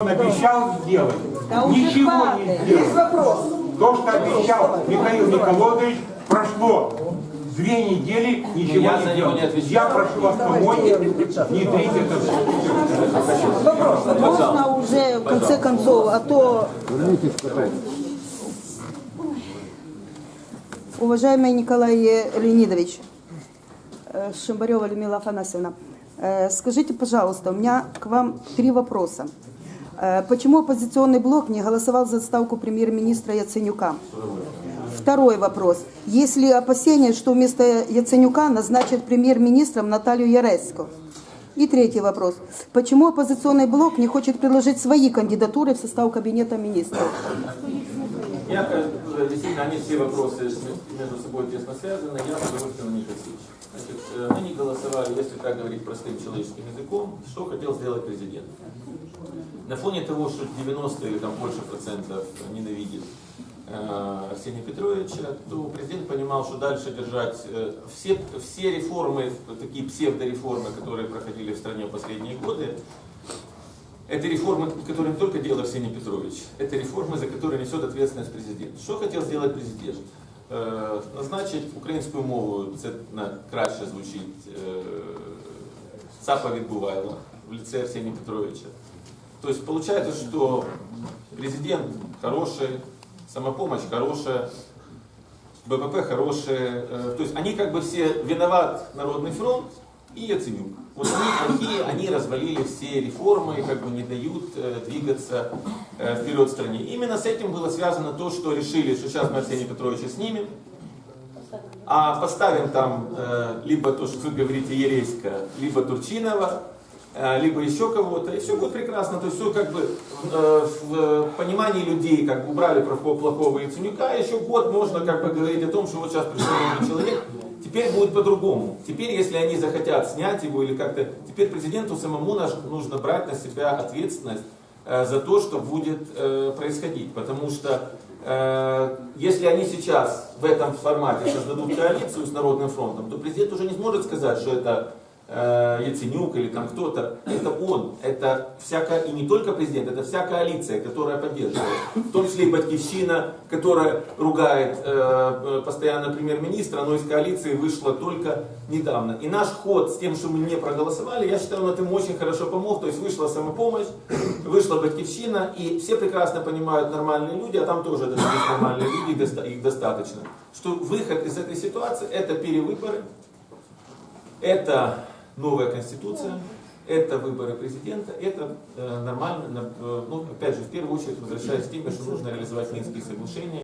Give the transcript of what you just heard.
Он обещал сделать. Да Ничего не сделал. То, что обещал Михаил Николаевич, прошло две недели, ничего Я не сделал. не. Я прошу вас помочь внедрить это. Можно уже в конце концов, а то... Уважаемый Николай Леонидович, э, Шимбарева Людмила Афанасьевна, э, скажите, пожалуйста, у меня к вам три вопроса. Э, Почему оппозиционный блок не голосовал за отставку премьер-министра Яценюка? Второй вопрос. Есть ли опасения, что вместо Яценюка назначат премьер-министром Наталью Яресько? И третий вопрос. Почему оппозиционный блок не хочет предложить свои кандидатуры в состав Кабинета министров? Я, э, действительно, они все вопросы между собой тесно связаны, я с удовольствием на них отвечу. Значит, э, мы не голосовали, если так говорить простым человеческим языком, что хотел сделать президент. На фоне того, что 90 или там больше процентов ненавидит э, Арсения Петровича, то президент понимал, что дальше держать э, все, все реформы, такие псевдореформы, которые проходили в стране последние годы, это реформы, которые не только делал Арсений Петрович, это реформы, за которые несет ответственность президент. Что хотел сделать президент? Е, Назначить українською мовою, на, краще звучить, е, ЦАПа відбувайло в лице Арсения Петровича. То есть получается, что президент хороший, самопомощь хорошая, БПП хорошие. э, То есть они как бы все виноват Народный фронт и Яценюк. Вот они плохие, они развалили все реформы, как бы не дают э, двигаться э, вперед стране. Именно с этим было связано то, что решили, что сейчас мы Арсения Петровича снимем, а поставим там э, либо то, что вы говорите, Ереська, либо Турчинова, либо еще кого-то, и все будет прекрасно. То есть все как бы э, в понимании людей как бы убрали плохого, Яценюка, еще год можно как бы говорить о том, что вот сейчас пришел новый человек, теперь будет по-другому. Теперь, если они захотят снять его или как-то, теперь президенту самому наш- нужно брать на себя ответственность э, за то, что будет э, происходить. Потому что э, если они сейчас в этом формате создадут коалицию с Народным фронтом, то президент уже не сможет сказать, что это э, Яценюк или там кто-то. Это он. Это вся, ко- и не только президент, это вся коалиция, которая поддерживает. В том числе и Батьковщина, которая ругает э, э, постоянно премьер-министра, но из коалиции вышла только недавно. И наш ход с тем, что мы не проголосовали, я считаю, он этому очень хорошо помог. То есть вышла самопомощь, вышла Батьковщина, и все прекрасно понимают нормальные люди, а там тоже даже есть нормальные люди, их достаточно, что выход из этой ситуации это перевыборы, это новая конституция, это выборы президента, это э, нормально, э, ну, опять же, в первую очередь возвращаясь к теме, что нужно реализовать Минские соглашения.